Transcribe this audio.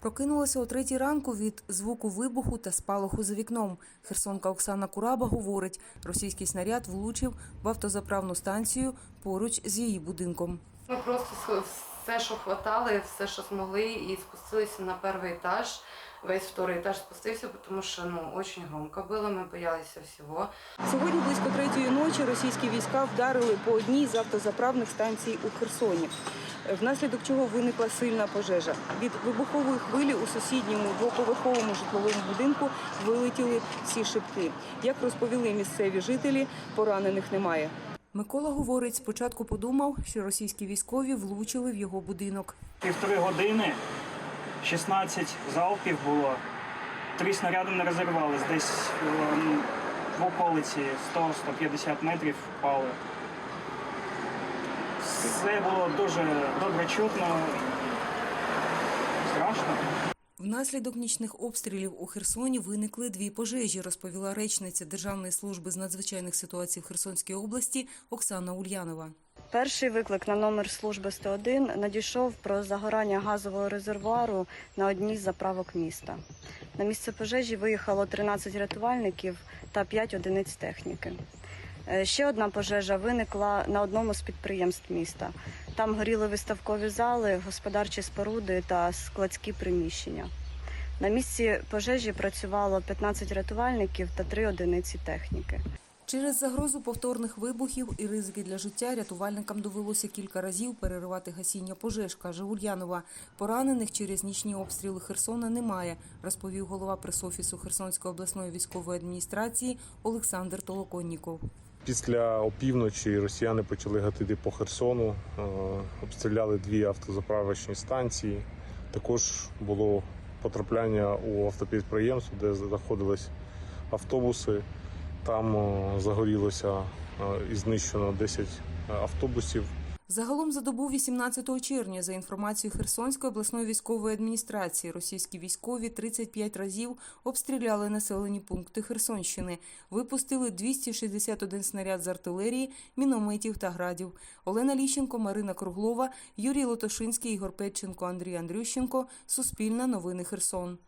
Прокинулася о третій ранку від звуку вибуху та спалаху за вікном. Херсонка Оксана Кураба говорить, російський снаряд влучив в автозаправну станцію поруч з її будинком. Ми просто все, що хватали, все, що змогли, і спустилися на перший етаж. Весь второй етаж спустився, тому що ну дуже громко було, ми боялися всього. Сьогодні близько третьої ночі російські війська вдарили по одній з автозаправних станцій у Херсоні, внаслідок чого виникла сильна пожежа. Від вибухової хвилі у сусідньому двоповерховому житловому будинку вилетіли всі шибки. Як розповіли місцеві жителі, поранених немає. Микола говорить, спочатку подумав, що російські військові влучили в його будинок. Півтори години, 16 залпів було. Три снаряди не розірвались. Десь ем, в околиці 100-150 метрів впали. Все було дуже добре чутно. Страшно. Внаслідок нічних обстрілів у Херсоні виникли дві пожежі, розповіла речниця Державної служби з надзвичайних ситуацій в Херсонській області Оксана Ульянова. Перший виклик на номер служби 101 надійшов про загорання газового резервуару на одній з заправок міста. На місце пожежі виїхало 13 рятувальників та 5 одиниць техніки. Е, Ще одна пожежа виникла на одному з підприємств міста. Там горіли виставкові зали, господарчі споруди та складські приміщення. На місці пожежі працювало 15 рятувальників та 3 одиниці техніки. Через загрозу повторних вибухів і ризики для життя рятувальникам довелося кілька разів переривати гасіння пожеж, каже Ульянова. Поранених через нічні обстріли Херсона немає, розповів голова пресофісу Херсонської обласної військової адміністрації Олександр Толоконніков. Після опівночі росіяни почали гатити по Херсону, е, обстріляли дві автозаправочні станції. Також було потрапляння у автопідприємство, де знаходились автобуси. Там е, загорілося е, і знищено 10 автобусів. Загалом за добу 18 червня, за інформацією Херсонської обласної військової адміністрації, російські військові 35 разів обстріляли населені пункти Херсонщини, випустили 261 снаряд з артилерії, мінометів та градів. Олена Ліщенко, Марина Круглова, Юрій Лотошинський, Ігор Петченко, Андрій Андрющенко. Суспільне новини Херсон.